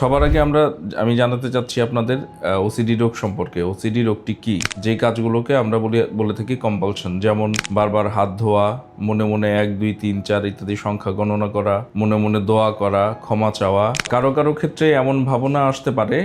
সবার আগে আমরা, আমি জানাতে চাচ্ছি আপনাদের ওসিডি রোগ সম্পর্কে। ওসিডি রোগটি কি? যে কাজগুলোকে আমরা বলি, বলে থাকি কম্পালশন যেমন বারবার হাত ধোয়া, মনে মনে এক, দুই, তিন, চার ইত্যাদি সংখ্যা গণনা করা, মনে মনে দোয়া করা, ক্ষমা চাওয়া। কারও কারও ক্ষেত্রে এমন ভাবনা আসতে পারে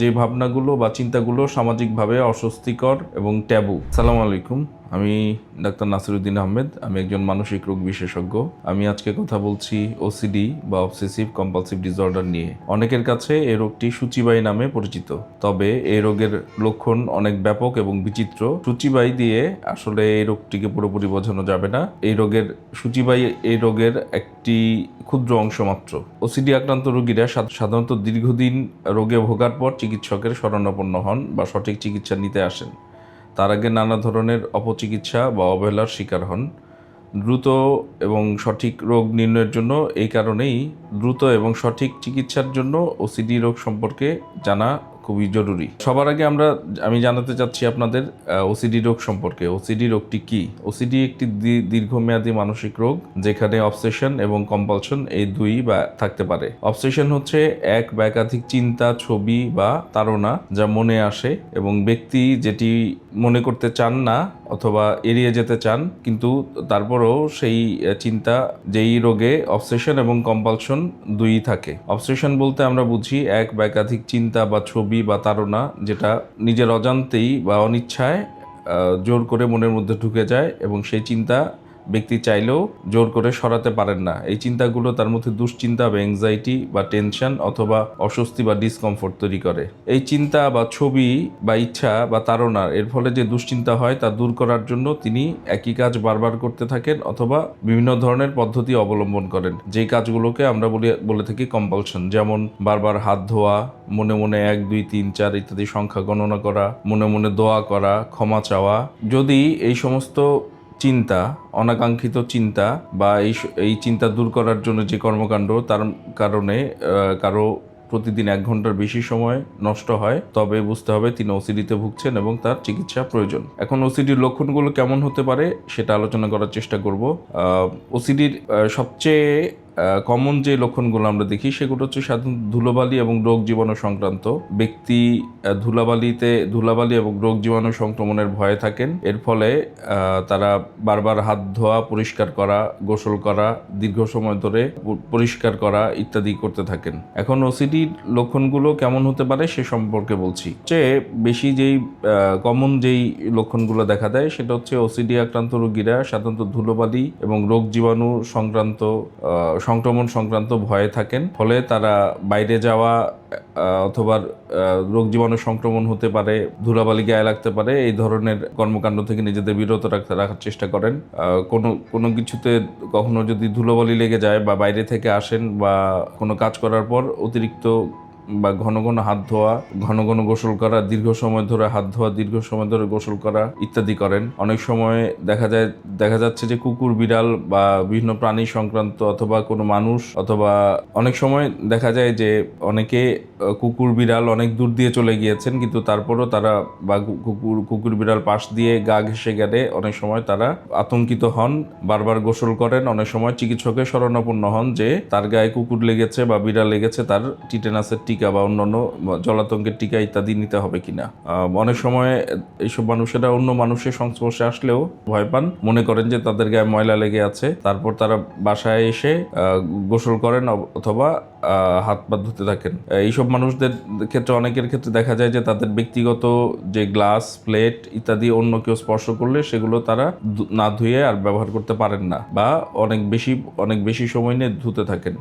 যে ভাবনাগুলো বা চিন্তাগুলো সামাজিকভাবে অস্বস্তিকর এবং ট্যাবু। সালাম আলাইকুম। আমি ডাক্তার নাসিরুদ্দিন আহমেদ, আমি একজন মানসিক রোগ বিশেষজ্ঞ। আমি আজকে কথা বলছি ওসিডি বা অবসেসিভ কম্পালসিভ ডিসঅর্ডার নিয়ে। অনেকের কাছে এই রোগটি সূচিবাই নামে পরিচিত। তবে এই রোগের লক্ষণ অনেক ব্যাপক এবং বিচিত্র। সূচিবাই দিয়ে আসলে এই রোগটিকে পুরোপুরি বোঝানো যাবে না। এই রোগের সূচিবাই এই রোগের একটি ক্ষুদ্র অংশ মাত্র। ওসিডি আক্রান্ত রোগীরা সাধারণত দীর্ঘদিন রোগে ভোগার পর চিকিৎসকের শরণাপন্ন হন বা সঠিক চিকিৎসা নিতে আসেন। তার আগে নানা ধরনের অপচিকিৎসা বা অবহেলার শিকার হন। দ্রুত এবং সঠিক রোগ নির্ণয়ের জন্য এই কারণেই দ্রুত এবং সঠিক চিকিৎসার জন্য ওসিডি রোগ সম্পর্কে জানা খুবই জরুরি। সবার আগে আমরা, আমি জানাতে চাচ্ছি আপনাদের ওসিডি রোগ সম্পর্কে। ওসিডি রোগটি কি? ওসিডি একটি দীর্ঘমেয়াদী মানসিক রোগ যেখানে অবসেশন এবং কম্পালশন এই দুই বা, থাকতে পারে। অবসেশন হচ্ছে এক বা একাধিক চিন্তা, ছবি বা তাড়না যা মনে আসে এবং ব্যক্তি যেটি মনে করতে চান না অথবা এড়িয়ে যেতে চান, কিন্তু তারপরও সেই চিন্তা যেই রোগে অবসেশন এবং কম্পালশন দুই থাকে। অবসেশন বলতে আমরা বুঝি এক বা একাধিক চিন্তা বা ছবি বা তাড়না যেটা নিজের অজান্তেই বা অনিচ্ছায় জোর করে মনের মধ্যে ঢুকে যায় এবং সেই চিন্তা ব্যক্তি চাইলেও জোর করে সরাতে পারেন না। এই চিন্তাগুলো তার মধ্যে দুশ্চিন্তা বা অ্যাংজাইটি বা টেনশন অথবা অস্বস্তি বা ডিসকমফোর্ট তৈরি করে। এই চিন্তা বা ছবি বা ইচ্ছা বা তাড়না, এর ফলে যে দুশ্চিন্তা হয় তা দূর করার জন্য তিনি একই কাজ বারবার করতে থাকেন অথবা বিভিন্ন ধরনের পদ্ধতি অবলম্বন করেন। যে কাজগুলোকে আমরা বলি, বলে থাকি কম্পালশন যেমন বারবার হাত ধোয়া, মনে মনে এক, দুই, তিন, চার ইত্যাদি সংখ্যা গণনা করা, মনে মনে দোয়া করা, ক্ষমা চাওয়া। যদি এই সমস্ত চিন্তা, অনাকাঙ্ক্ষিত চিন্তা বা এই এই চিন্তা দূর করার জন্য যে কর্মকাণ্ড তার কারণে কারও প্রতিদিন এক ঘণ্টার বেশি সময় নষ্ট হয়, তবে বুঝতে হবে তিনি ওসিডিতে ভুগছেন এবং তার চিকিৎসা প্রয়োজন। এখন ওসিডির লক্ষণগুলো কেমন হতে পারে সেটা আলোচনা করার চেষ্টা করব। ওসিডির সবচেয়ে কমন যে লক্ষণগুলো আমরা দেখি, সেগুলো হচ্ছে সাধারণত ধুলোবালি এবং রোগ জীবাণু সংক্রান্ত। ব্যক্তি ধুলাবালিতে, ধুলাবালি এবং রোগ জীবাণু সংক্রমণের ভয়ে থাকেন। এর ফলে তারা বারবার হাত ধোয়া, পরিষ্কার করা, গোসল করা, দীর্ঘ সময় ধরে পরিষ্কার করা ইত্যাদি করতে থাকেন। এখন ওসিডির লক্ষণগুলো কেমন হতে পারে সে সম্পর্কে বলছি। যে বেশি যেই কমন যেই লক্ষণগুলো দেখা দেয়, সেটা হচ্ছে ওসিডি আক্রান্ত রোগীরা সাধারণত ধুলোবালি এবং রোগ জীবাণু সংক্রান্ত সংক্রমণ সংক্রান্ত ভয়ে থাকেন। ফলে তারা বাইরে যাওয়া অথবা রোগ জীবাণু সংক্রমণ হতে পারে ধুলাবালি গায়ে লাগতে পারে, এই ধরনের কর্মকাণ্ড থেকে নিজেদের বিরত রাখতে, রাখার চেষ্টা করেন। কোনো কোনো কিছুতে কখনো যদি ধুলোবালি লেগে যায় বা বাইরে থেকে আসেন বা কোনো কাজ করার পর অতিরিক্ত বা ঘন ঘন হাত ধোয়া, ঘন ঘন গোসল করা, দীর্ঘ সময় ধরে হাত ধোয়া, দীর্ঘ সময় ধরে গোসল করা ইত্যাদি করেন। অনেক সময় দেখা যায়, দেখা যাচ্ছে যে কুকুর, বিড়াল বা বিভিন্ন প্রাণী সংক্রান্ত অথবা কোনো মানুষ অথবা অনেক সময় দেখা যায় যে অনেকে কুকুর, বিড়াল অনেক দূর দিয়ে চলে গিয়েছেন কিন্তু তারপরও তারা বা কুকুর কুকুর, বিড়াল পাশ দিয়ে গা ঘেসে গেলে অনেক সময় তারা আতঙ্কিত হন, বারবার গোসল করেন। অনেক সময় চিকিৎসকের শরণাপন্ন হন যে তার গায়ে কুকুর লেগেছে বা বিড়াল লেগেছে, তার টিটেনাসের টিকা বা অন্যান্য জলাতঙ্কের টিকা ইত্যাদি নিতে হবে কিনা? অনেক সময় এইসব মানুষেরা অন্য মানুষের সংস্পর্শে আসলেও ভয় পান। মনে করেন যে তাদের গায়ে ময়লা লেগে আছে। তারপর তারা বাসায় এসে গোসল করেন অথবা হাত পা ধুতে থাকেন। এইসব মানুষদের ক্ষেত্রে অনেকের ক্ষেত্রে দেখা যায় যে তাদের ব্যক্তিগত যে গ্লাস, প্লেট ইত্যাদি অন্য কেউ স্পর্শ করলে সেগুলো তারা না ধুয়ে আর ব্যবহার করতে পারেন না বা অনেক বেশি অনেক বেশি সময় নিয়ে ধুতে থাকেন।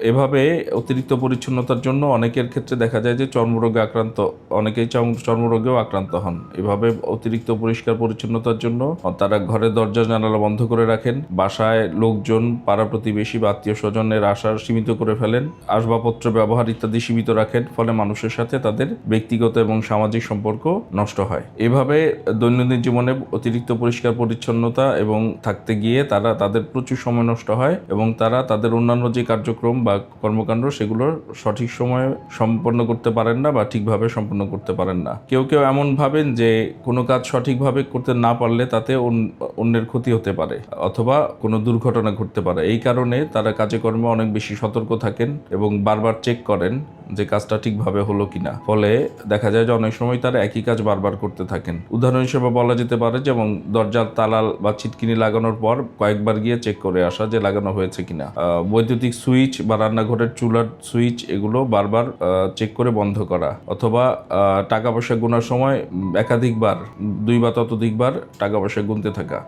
এভাবে অতিরিক্ত পরিচ্ছন্নতার জন্য অনেকের ক্ষেত্রে দেখা যায় যে চর্মরোগে আক্রান্ত, অনেকেই চর্ম- চর্মরোগেও আক্রান্ত হন। এভাবে অতিরিক্ত পরিষ্কার পরিচ্ছন্নতার জন্য তারা ঘরের দরজা, জানালা বন্ধ করে রাখেন। বাসায় লোকজন, পাড়া প্রতিবেশী বা আত্মীয় স্বজনের আসার সীমিত করে ফেলেন। আসবাবপত্র, ব্যবহার ইত্যাদি সীমিত রাখেন, ফলে মানুষের সাথে তাদের ব্যক্তিগত এবং সামাজিক সম্পর্ক নষ্ট হয়। এভাবে দৈনন্দিন জীবনে অতিরিক্ত পরিষ্কার পরিচ্ছন্নতা এবং থাকতে গিয়ে তারা, তাদের প্রচুর সময় নষ্ট হয় এবং তারা তাদের অন্যান্য যে কার্যক্রম বা কর্মকাণ্ড, সেগুলো সঠিক সময়ে সম্পন্ন করতে পারেন না বা ঠিকভাবে সম্পন্ন করতে পারেন না। কেউ কেউ এমন ভাবেন যে, কোনো কাজ সঠিকভাবে করতে না পারলে তাতে অন- অন্যের ক্ষতি হতে পারে, অথবা কোনো দুর্ঘটনা ঘটতে পারে। এই কারণে তারা কাজে কর্মে অনেক বেশি সতর্ক থাকেন এবং বারবার চেক করেন যে কাজটা ঠিকভাবে হলো কিনা। ফলে দেখা যায় যে অনেক সময় তারা একই কাজ বারবার করতে থাকেন। উদাহরণ হিসেবে বলা যেতে পারে যেমন দরজার তালাল বা ছিটকিনি লাগানোর পর কয়েকবার গিয়ে চেক করে আসা যে লাগানো হয়েছে কিনা। বৈদ্যুতিক সুইচ বা রান্নাঘরের চুলার সুইচ এগুলো বারবার চেক করে বন্ধ করা। অথবা টাকা পয়সা গোনার সময় একাধিকবার দুই বা ততোধিকবার টাকা পয়সা গুনতে থাকা।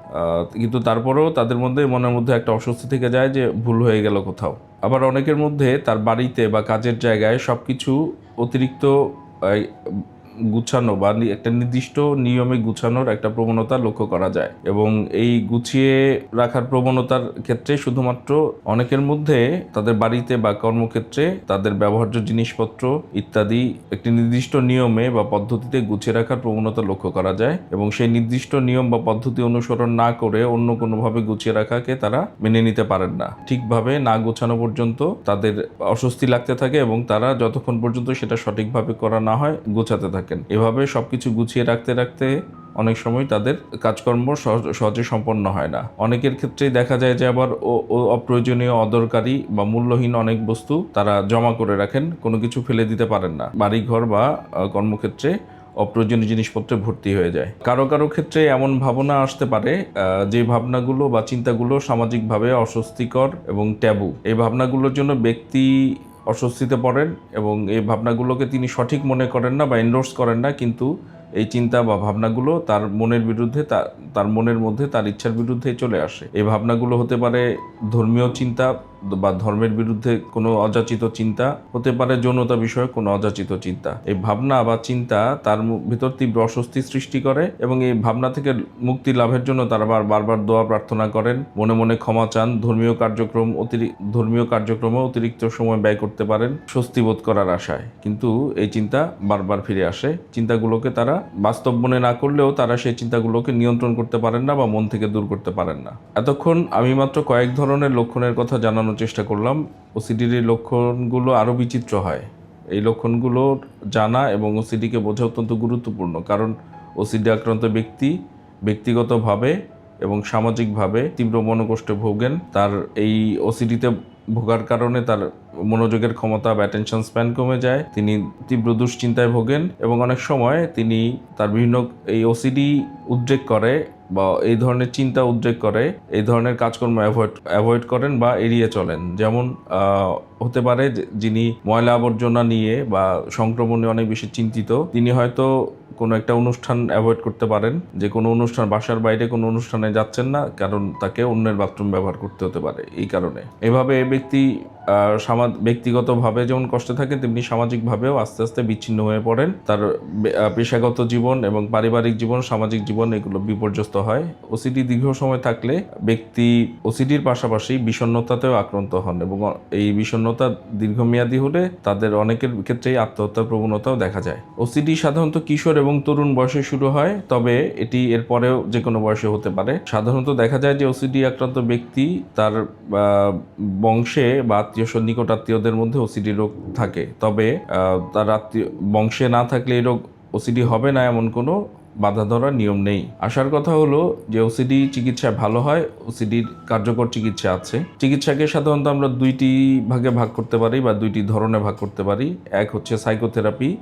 কিন্তু তারপরেও তাদের মধ্যে মনের মধ্যে একটা অস্বস্তি থেকে যায় যে, ভুল হয়ে গেল কোথাও। আবার অনেকের মধ্যে তার বাড়িতে বা কাজের জায়গায় সব কিছু অতিরিক্ত গুছানো বা একটা নির্দিষ্ট নিয়মে গুছানোর একটা প্রবণতা লক্ষ্য করা যায়। এবং এই গুছিয়ে রাখার প্রবণতার ক্ষেত্রে শুধুমাত্র অনেকের মধ্যে তাদের বাড়িতে বা কর্মক্ষেত্রে তাদের ব্যবহার্য জিনিসপত্র ইত্যাদি একটি নির্দিষ্ট নিয়মে বা পদ্ধতিতে গুছিয়ে রাখার প্রবণতা লক্ষ্য করা যায় এবং সেই নির্দিষ্ট নিয়ম বা পদ্ধতি অনুসরণ না করে অন্য কোনোভাবে গুছিয়ে রাখাকে তারা মেনে নিতে পারেন না। ঠিকভাবে না গোছানো পর্যন্ত তাদের অস্বস্তি লাগতে থাকে এবং তারা যতক্ষণ পর্যন্ত সেটা সঠিকভাবে করা না হয়, গোছাতে থাকেন এভাবে সবকিছু গুছিয়ে রাখতে রাখতে অনেক সময় তাদের কাজকর্ম সহজ- সম্পন্ন হয় না। অনেকের ক্ষেত্রেই দেখা যায় যে আবার অপ্রয়োজনীয়, অদরকারি বা মূল্যহীন অনেক বস্তু তারা জমা করে রাখেন, কোনো কিছু ফেলে দিতে পারেন না। বাড়িঘর বা কর্মক্ষেত্রে অপ্রয়োজনীয় জিনিসপত্রে ভর্তি হয়ে যায়। কারও কারও ক্ষেত্রে এমন ভাবনা আসতে পারে যে ভাবনাগুলো বা চিন্তাগুলো সামাজিকভাবে অস্বস্তিকর এবং ট্যাবু। এই ভাবনাগুলোর জন্য ব্যক্তি অস্বস্তিতে পড়েন এবং এই ভাবনাগুলোকে তিনি সঠিক মনে করেন না বা এন্ডোর্স করেন না, কিন্তু এই চিন্তা বা ভাবনাগুলো তার মনের বিরুদ্ধে তার মনের মধ্যে, তার ইচ্ছার বিরুদ্ধে চলে আসে। এই ভাবনাগুলো হতে পারে ধর্মীয় চিন্তা বা ধর্মের বিরুদ্ধে কোনো অযাচিত চিন্তা হতে পারে, যৌনতা বিষয়ে কোনো অযাচিত চিন্তা। এই ভাবনা বা চিন্তা তার ভিতর তীব্র অস্বস্তি সৃষ্টি করে এবং এই ভাবনা থেকে মুক্তি লাভের জন্য তারা বার- বারবার দোয়া প্রার্থনা করেন। মনে মনে ক্ষমা চান, ধর্মীয় কার্যক্রম অতিরিক্ত ধর্মীয় কার্যক্রমে অতিরিক্ত সময় ব্যয় করতে পারেন স্বস্তি বোধ করার আশায়। কিন্তু এই চিন্তা বারবার ফিরে আসে। চিন্তাগুলোকে তারা বাস্তব মনে না করলেও তারা সেই চিন্তাগুলোকে নিয়ন্ত্রণ করতে পারেন না বা মন থেকে দূর করতে পারেন না। এতক্ষণ আমি মাত্র কয়েক ধরনের লক্ষণের কথা জানানোর চেষ্টা করলাম। ওসিডির এই লক্ষণগুলো আরও বিচিত্র হয়। এই লক্ষণগুলো জানা এবং ওসিডিকে বোঝা অত্যন্ত গুরুত্বপূর্ণ কারণ ওসিডি আক্রান্ত ব্যক্তি ব্যক্তিগতভাবে এবং সামাজিকভাবে তীব্র মনোকষ্টে ভোগেন। তার এই ওসিডিতে ভোগার কারণে তার মনোযোগের ক্ষমতা বা অ্যাটেনশন স্প্যান কমে যায়। তিনি তীব্র দুশ্চিন্তায় ভোগেন এবং অনেক সময় তিনি তার বিভিন্ন এই ওসিডি উদ্রেক করে বা এই ধরনের চিন্তা উদ্রেক করে, এই ধরনের কাজকর্ম অ্যাভয়েড অ্যাভয়েড করেন বা এড়িয়ে চলেন। যেমন হতে পারে যিনি ময়লা আবর্জনা নিয়ে বা সংক্রমণে অনেক বেশি চিন্তিত, তিনি হয়তো কোনো একটা অনুষ্ঠান অ্যাভয়েড করতে পারেন। যে কোনো অনুষ্ঠান, বাসার বাইরে কোনো অনুষ্ঠানে যাচ্ছেন না, কারণ তাকে অন্যের বাথরুম ব্যবহার করতে হতে পারে এই কারণে। এভাবে ব্যক্তি ব্যক্তিগতভাবে যেমন কষ্টে থাকে তেমনি সামাজিকভাবেও আস্তে আস্তে বিচ্ছিন্ন হয়ে পড়েন। তার পেশাগত জীবন এবং পারিবারিক জীবন, সামাজিক জীবন এগুলো বিপর্যস্ত হয়। ওসিডি দীর্ঘ সময় থাকলে ব্যক্তি ওসিডির পাশাপাশি বিষণ্ণতাতেও আক্রান্ত হন এবং এই বিষণ্ণতা দীর্ঘমেয়াদী হলে তাদের অনেকের ক্ষেত্রেই আত্মহত্যার প্রবণতাও দেখা যায়। ওসিডি সাধারণত কিশোর এবং তরুণ বয়সে শুরু হয়, তবে এটি এরপরেও যে কোনো বয়সে হতে পারে। সাধারণত দেখা যায় যে ওসিডি আক্রান্ত ব্যক্তি তার বংশে বা আত্মীয় নিকট আত্মীয়দের মধ্যে ওসিডি রোগ থাকে। তবে তার আত্মীয়, বংশে না থাকলে এই রোগ ওসিডি হবে না এমন কোনো বাধা ধরার নিয়ম নেই। আসার কথা হলো যে ওসিডি চিকিৎসা ভালো হয় ওসিডির কার্যকর চিকিৎসা আছে। চিকিৎসাকে সাধারণত আমরা দুইটি ভাগে ভাগ করতে পারি বা দুইটি ধরনে ভাগ করতে পারি। এক হচ্ছে সাইকোথেরাপি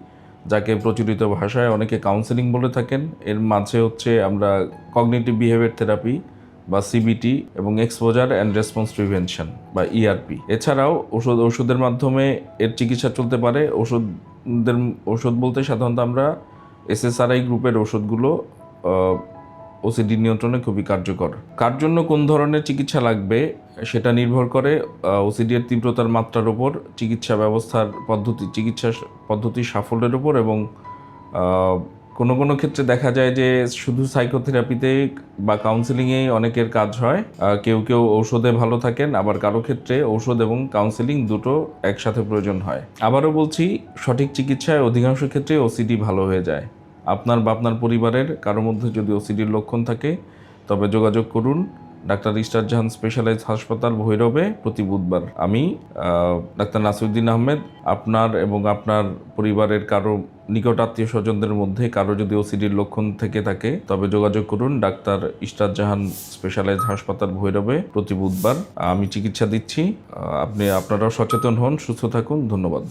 যাকে প্রচলিত ভাষায় অনেকে কাউন্সেলিং বলে থাকেন। এর মাঝে হচ্ছে আমরা কগনিটিভ বিহেভিয়ার থেরাপি বা সিবিটি এবং এক্সপোজার অ্যান্ড রেসপন্স প্রিভেনশন বা ইআরপি এছাড়াও ওষুধ, ওষুধের মাধ্যমে এর চিকিৎসা চলতে পারে। ওষুধদের, ওষুধ বলতে সাধারণত আমরা এসএসআরআই গ্রুপের ওষুধগুলো ওসিডি নিয়ন্ত্রণে খুবই কার্যকর। কার জন্য কোন ধরনের চিকিৎসা লাগবে সেটা নির্ভর করে ওসিডি এর তীব্রতার মাত্রার উপর চিকিৎসা ব্যবস্থার পদ্ধতি, চিকিৎসা পদ্ধতির সাফল্যের উপর এবং কোনো কোনো ক্ষেত্রে দেখা যায় যে শুধু সাইকোথেরাপিতে বা কাউন্সেলিংয়ে অনেকের কাজ হয় কেউ কেউ ঔষধে ভালো থাকেন, আবার কারও ক্ষেত্রে ঔষধ এবং কাউন্সেলিং দুটো একসাথে প্রয়োজন হয়। আবারও বলছি, সঠিক চিকিৎসায় অধিকাংশ ক্ষেত্রে ওসিডি ভালো হয়ে যায়। আপনার বা আপনার পরিবারের কারোর মধ্যে যদি ওসিডির লক্ষণ থাকে, তবে যোগাযোগ করুন। ডাক্তার ইস্টার জাহান স্পেশালাইজ হাসপাতাল ভৈরবে প্রতি বুধবার। আমি ডাক্তার নাসিরুদ্দিন আহমেদ, আপনার এবং আপনার পরিবারের কারও নিকট আত্মীয় স্বজনদের মধ্যে কারও যদি ওসিডির লক্ষণ থেকে থাকে, তবে যোগাযোগ করুন ডাক্তার ইস্টার জাহান স্পেশালাইজ হাসপাতাল ভৈরবে প্রতি বুধবার। আমি চিকিৎসা দিচ্ছি। আপনি, আপনারাও সচেতন হন, সুস্থ থাকুন। ধন্যবাদ।